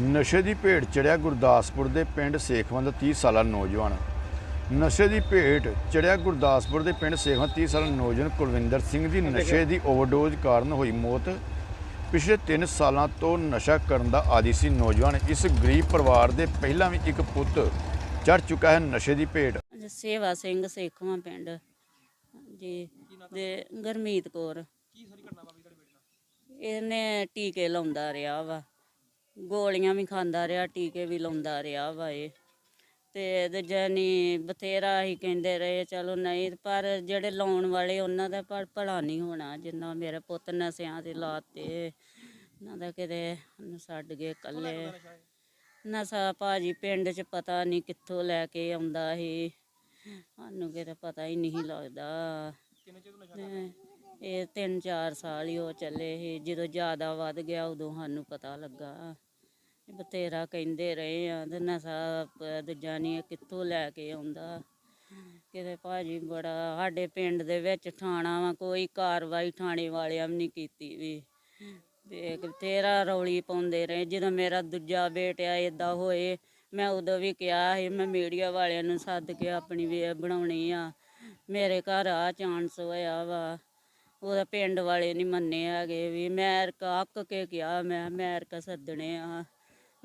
ਨਸ਼ੇ ਦੀ ਭੇਟ ਚੜਿਆ ਗੁਰਦਾਸਪੁਰ ਦੇ ਪਿੰਡ ਸੇਖਵੰਦ 30 ਸਾਲਾ ਨੌਜਵਾਨ। ਨਸ਼ੇ ਦੀ ਭੇਟ ਚੜਿਆ ਗੁਰਦਾਸਪੁਰ ਦੇ ਪਿੰਡ ਸੇਖਵੰਦ 30 ਸਾਲਾ ਨੌਜਵਾਨ ਕੁਲਵਿੰਦਰ ਸਿੰਘ ਦੀ ਨਸ਼ੇ ਦੀ ਓਵਰਡੋਜ਼ ਕਾਰਨ ਹੋਈ ਮੌਤ। ਪਿਛਲੇ 3 ਸਾਲਾਂ ਤੋਂ ਨਸ਼ਾ ਕਰਨ ਦਾ ਆਦੀ ਸੀ ਨੌਜਵਾਨ ਇਸ ਗਰੀਬ ਪਰਿਵਾਰ ਦੇ ਪਹਿਲਾਂ ਵੀ ਇੱਕ ਪੁੱਤ ਚੜ ਚੁੱਕਾ ਹੈ ਨਸ਼ੇ ਦੀ ਭੇਟ। ਸੇਵਾ ਸਿੰਘ ਸੇਖਵਾਂ ਪਿੰਡ। ਜੀ ਤੇ ਗਰਮੀਤ ਕੌਰ। ਇਹਨੇ ਟੀਕੇ ਲਾਉਂਦਾ ਰਿਹਾ ਵਾ। ਗੋਲੀਆਂ ਵੀ ਖਾਂਦਾ ਰਿਹਾ, ਟੀਕੇ ਵੀ ਲਾਉਂਦਾ ਰਿਹਾ ਵਾ ਇਹ। ਤੇ ਤੇ ਜਾਨੀ ਬਥੇਰਾ ਹੀ ਕਹਿੰਦੇ ਰਹੇ, ਚਲੋ ਨਹੀਂ, ਪਰ ਜਿਹੜੇ ਲਾਉਣ ਵਾਲੇ ਉਹਨਾਂ ਦਾ ਪਰ ਭਲਾ ਨਹੀਂ ਹੋਣਾ, ਜਿੰਨਾ ਮੇਰੇ ਪੁੱਤ ਨਸਿਆਂ ਦੇ ਲਾਤੇ। ਉਹਨਾਂ ਦਾ ਕਿਤੇ ਛੱਡ ਗਏ ਕੱਲੇ ਨਸ਼ਾ ਭਾਜੀ ਪਿੰਡ 'ਚ ਪਤਾ ਨਹੀਂ ਕਿੱਥੋਂ ਲੈ ਕੇ ਆਉਂਦਾ ਸੀ। ਸਾਨੂੰ ਕਿਤੇ ਪਤਾ ਹੀ ਨਹੀਂ ਲੱਗਦਾ। ਇਹ ਤਿੰਨ ਚਾਰ ਸਾਲ ਹੀ ਉਹ ਚੱਲੇ ਸੀ, ਜਦੋਂ ਜ਼ਿਆਦਾ ਵੱਧ ਗਿਆ ਉਦੋਂ ਸਾਨੂੰ ਪਤਾ ਲੱਗਾ। ਬਥੇਰਾ ਕਹਿੰਦੇ ਰਹੇ ਆ, ਤੇ ਨਸ਼ਾ ਦੂਜਾ ਨਹੀਂ ਕਿੱਥੋਂ ਲੈ ਕੇ ਆਉਂਦਾ। ਕਿਤੇ ਭਾਜੀ ਬੜਾ, ਸਾਡੇ ਪਿੰਡ ਦੇ ਵਿੱਚ ਥਾਣਾ ਵਾ, ਕੋਈ ਕਾਰਵਾਈ ਥਾਣੇ ਵਾਲਿਆਂ ਵੀ ਨਹੀਂ ਕੀਤੀ ਵੀ। ਤੇ ਬਥੇਰਾ ਰੌਲੀ ਪਾਉਂਦੇ ਰਹੇ, ਜਦੋਂ ਮੇਰਾ ਦੂਜਾ ਬੇਟਾ ਇਦਾਂ ਹੋਏ, ਮੈਂ ਉਦੋਂ ਵੀ ਕਿਹਾ ਸੀ, ਮੈਂ ਮੀਡੀਆ ਵਾਲਿਆਂ ਨੂੰ ਸੱਦ ਕੇ ਆਪਣੀ ਵੇ ਬਣਾਉਣੀ ਆ। ਮੇਰੇ ਘਰ ਆ ਚਾਂਸ ਹੋਇਆ ਵਾ। ਉਹਦਾ ਪਿੰਡ ਵਾਲੇ ਨਹੀਂ ਮੰਨੇ ਹੈਗੇ ਵੀ, ਮੈਂ ਅੱਕ ਕੇ ਕਿਹਾ, ਮੈਂ ਅਮਰੀਕਾ ਸੱਦਣੇ ਆ।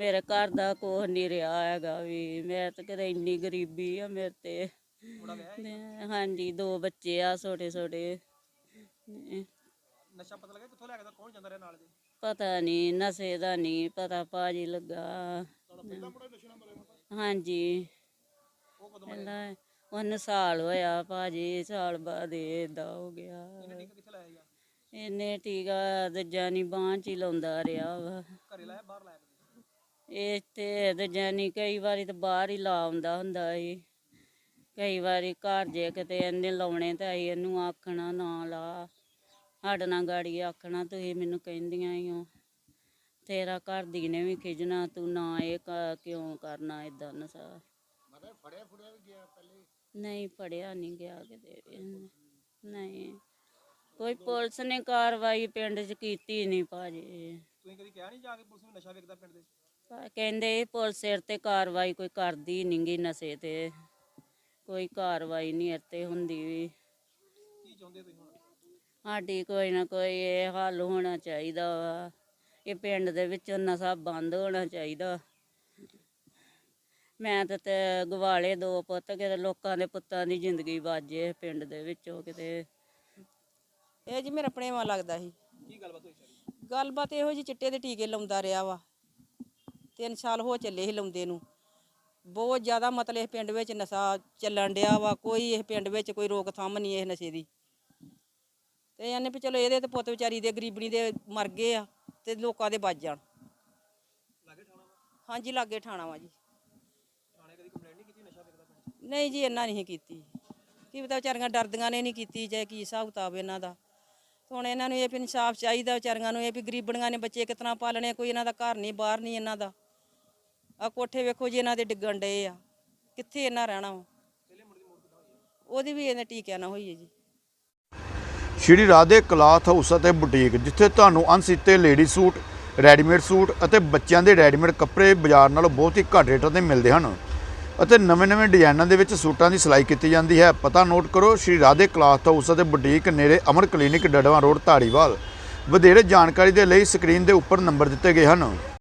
ਮੇਰੇ ਘਰ ਦਾ ਕੁਛ ਨਹੀਂ ਰਿਹਾ ਹੈਗਾ ਵੀ ਮੈਂ ਤਾਂ ਕਿਤੇ ਇੰਨੀ ਗਰੀਬੀ ਆ ਮੇਰੇ ਤੇ। ਹਾਂਜੀ ਦੋ ਬੱਚੇ ਆ ਛੋਟੇ ਛੋਟੇ। ਨਸ਼ਾ ਪਤਾ ਲੱਗਾ ਕਿੱਥੋਂ ਲੈ ਕੇ ਦਾ ਕੌਣ ਜਾਂਦਾ ਰਿਹਾ ਨਾਲ ਦੇ ਪਤਾ ਨਹੀਂ ਨਸ਼ੇ ਦਾ ਨਹੀਂ ਪਤਾ ਭਾਜੀ ਲੱਗਾ। ਹਾਂਜੀ। ਪਹਿਲਾਂ ਉਹਨੂੰ ਸਾਲ ਹੋਇਆ ਭਾਜੀ ਸਾਲ ਬਾਅਦ ਏਦਾਂ ਹੋ ਗਿਆ। ਟੀਕਾ ਕਿੱਥੇ ਲਾਇਆ ਗਿਆ ਇਹਨੇ ਟੀਕਾ ਦੂਜਾ ਨਹੀਂ ਬਾਂਹ ਚ ਹੀ ਲਾਉਂਦਾ ਰਿਹਾ ਵਾ। ਘਰੇ ਲਾਇਆ ਬਾਹਰ ਲਾਇਆ? ਇਹ ਤੇ ਦੂਜਾ ਨਹੀਂ ਕਈ ਵਾਰੀ ਤਾਂ ਬਾਹਰ ਹੀ ਲਾ ਆਉਂਦਾ ਹੁੰਦਾ ਸੀ। ਕਈ ਵਾਰੀ ਘਰ ਜੇ ਕਿਤੇ ਇਹਨੇ ਲਾਉਣੇ ਤਾਂ ਅਸੀਂ ਇਹਨੂੰ ਆਖਣਾ ਨਾ ਲਾ। ਸਾਡੇ ਨਾਲ ਗਾੜੀ ਆਖਣਾ ਤੁਸੀਂ ਮੈਨੂੰ ਕਹਿੰਦੀਆਂ ਹੀ ਹੋ ਤੇਰਾ ਘਰ ਦੀ ਨੇ ਵੀ ਖਿਜਣਾ ਤੂੰ ਨਾ ਇਹ ਕ- ਕਿਉਂ ਕਰਨਾ ਇਦਾਂ ਨਸ਼ਾ? ਨਹੀਂ ਫੜਿਆ ਨਹੀਂ ਗਿਆ ਕਿਤੇ ਵੀ ਇਹਨੇ। ਨਹੀਂ ਕੋਈ ਪੁਲਿਸ ਨੇ ਕਾਰਵਾਈ ਪਿੰਡ 'ਚ ਕੀਤੀ ਨਹੀਂ ਭਾਜੀ। ਤੁਸੀਂ ਕਦੀ ਕਿਹਾ ਨਹੀਂ ਜਾ ਕੇ ਪੁਲਿਸ ਨੂੰ ਨਸ਼ਾ ਵੇਚਦਾ ਪਿੰਡ ਦੇ ਪਰ ਕਹਿੰਦੇ ਪੁਲਿਸ ਸਿਰ ਤੇ ਕਾਰਵਾਈ ਕੋਈ ਕਰਦੀ ਨੀ ਗੀ ਨਸ਼ੇ ਤੇ। ਕੋਈ ਕਾਰਵਾਈ ਨਹੀਂ ਇੱਥੇ ਹੁੰਦੀ ਵੀ। ਕੀ ਚਾਹੁੰਦੇ ਤੁਸੀਂ ਹੁਣ? ਸਾਡੀ ਕੋਈ ਨਾ ਕੋਈ ਇਹ ਹੱਲ ਹੋਣਾ ਚਾਹੀਦਾ ਵਾ। ਇਹ ਪਿੰਡ ਦੇ ਵਿੱਚੋਂ ਨਸ਼ਾ ਬੰਦ ਹੋਣਾ ਚਾਹੀਦਾ। ਮੈਂ ਤਾਂ ਤੇ ਗਵਾਲੇ ਦੋ ਪੁੱਤ ਕਿਤੇ ਲੋਕਾਂ ਦੇ ਪੁੱਤਾਂ ਦੀ ਜ਼ਿੰਦਗੀ ਬਾਜੇ ਪਿੰਡ ਦੇ ਵਿੱਚੋਂ ਕਿਤੇ। ਇਹ ਜੀ ਮੇਰਾ ਆਪਣੇਵਾ ਲੱਗਦਾ ਸੀ। ਕੀ ਗੱਲਬਾਤ ਹੋਈ ਸਾਰੀ? ਗੱਲਬਾਤ ਇਹੋ ਜੀ ਚਿੱਟੇ ਦੇ ਟੀਕੇ ਲਾਉਂਦਾ ਰਿਹਾ ਵਾ। ਤਿੰਨ ਸਾਲ ਹੋ ਚੱਲੇ ਸੀ ਲਾਉਂਦੇ ਨੂੰ। ਬਹੁਤ ਜ਼ਿਆਦਾ ਮਤਲਬ ਇਹ ਪਿੰਡ ਵਿੱਚ ਨਸ਼ਾ ਚੱਲਣ ਡਿਆ ਵਾ ਕੋਈ ਇਹ ਪਿੰਡ ਵਿੱਚ ਕੋਈ ਰੋਕਥਾਮ ਨਹੀਂ ਇਹ ਨਸ਼ੇ ਦੀ। ਤੇ ਇਹਨੇ ਵੀ ਚਲੋ ਇਹਦੇ ਤੇ ਪੁੱਤ ਵਿਚਾਰੀ ਦੇ ਗਰੀਬਣੀ ਦੇ ਮਰ ਗਏ ਆ ਤੇ ਲੋਕਾਂ ਦੇ ਬਚ ਜਾਣ। ਹਾਂਜੀ ਲਾਗੇ ਠਾਣਾ ਵਾ ਜੀ। ਨਹੀਂ ਜੀ ਇਹਨਾਂ ਨਹੀਂ ਕੀਤੀ। ਕੀ ਪਤਾ ਵਿਚਾਰੀਆਂ ਡਰਦੀਆਂ ਨੇ ਨਹੀਂ ਕੀਤੀ ਚਾਹੇ ਕੀ ਹਿਸਾਬ ਕਿਤਾਬ ਇਹਨਾਂ ਦਾ। ਹੁਣ ਇਹਨਾਂ ਨੂੰ ਇਹ ਵੀ ਇਨਸਾਫ ਚਾਹੀਦਾ ਵਿਚਾਰੀਆਂ ਨੂੰ ਇਹ ਵੀ ਗਰੀਬਣੀਆਂ ਨੇ ਬੱਚੇ ਕਿਤਨਾ ਪਾਲਣੇ ਕੋਈ ਇਹਨਾਂ ਦਾ ਘਰ ਨਹੀਂ ਬਾਹਰ ਨਹੀਂ ਇਹਨਾਂ ਦਾ। ਆ ਕੋਠੇ ਵੇਖੋ ਜੀ, ਇਹਨਾਂ ਦੇ ਡਿੱਗਣ ਡਏ ਆ। ਕਿੱਥੇ ਇਹਨਾਂ ਰਹਿਣਾ ਵਾ? ਉਹਦੀ ਵੀ ਇਹਨੇ ਟੀਕਿਆਂ ਨਾ ਹੋਈ ਹੈ ਜੀ। ਸ਼੍ਰੀ ਰਾਧੇ ਕਲਾਥ ਹਾਊਸ ਅਤੇ ਬੁਟੀਕ, ਜਿੱਥੇ ਤੁਹਾਨੂੰ ਅਣਸੀਤੇ ਲੇਡੀ ਸੂਟ, ਰੈਡੀਮੇਡ ਸੂਟ ਅਤੇ ਬੱਚਿਆਂ ਦੇ ਰੈਡੀਮੇਡ ਕੱਪੜੇ ਬਾਜ਼ਾਰ ਨਾਲੋਂ ਬਹੁਤ ਹੀ ਘੱਟ ਰੇਟਾਂ ਤੇ ਮਿਲਦੇ ਹਨ। ਅਤੇ ਨਵੇਂ-ਨਵੇਂ ਡਿਜ਼ਾਈਨਾਂ ਦੇ ਵਿੱਚ ਸੂਟਾਂ ਦੀ ਸਿਲਾਈ ਕੀਤੀ ਜਾਂਦੀ ਹੈ। ਪਤਾ ਨੋਟ ਕਰੋ, ਸ਼੍ਰੀ ਰਾਧੇ ਕਲਾਥ ਹਾਊਸ ਅਤੇ ਬੁਟੀਕ ਨੇੜੇ ਅਮਰ ਕਲੀਨਿਕ ਡੜਵਾ ਰੋਡ, ਧਾਰੀਵਾਲ। ਵਧੇਰੇ ਜਾਣਕਾਰੀ ਦੇ ਲਈ ਸਕਰੀਨ ਦੇ ਉੱਪਰ ਨੰਬਰ ਦਿੱਤੇ ਗਏ ਹਨ।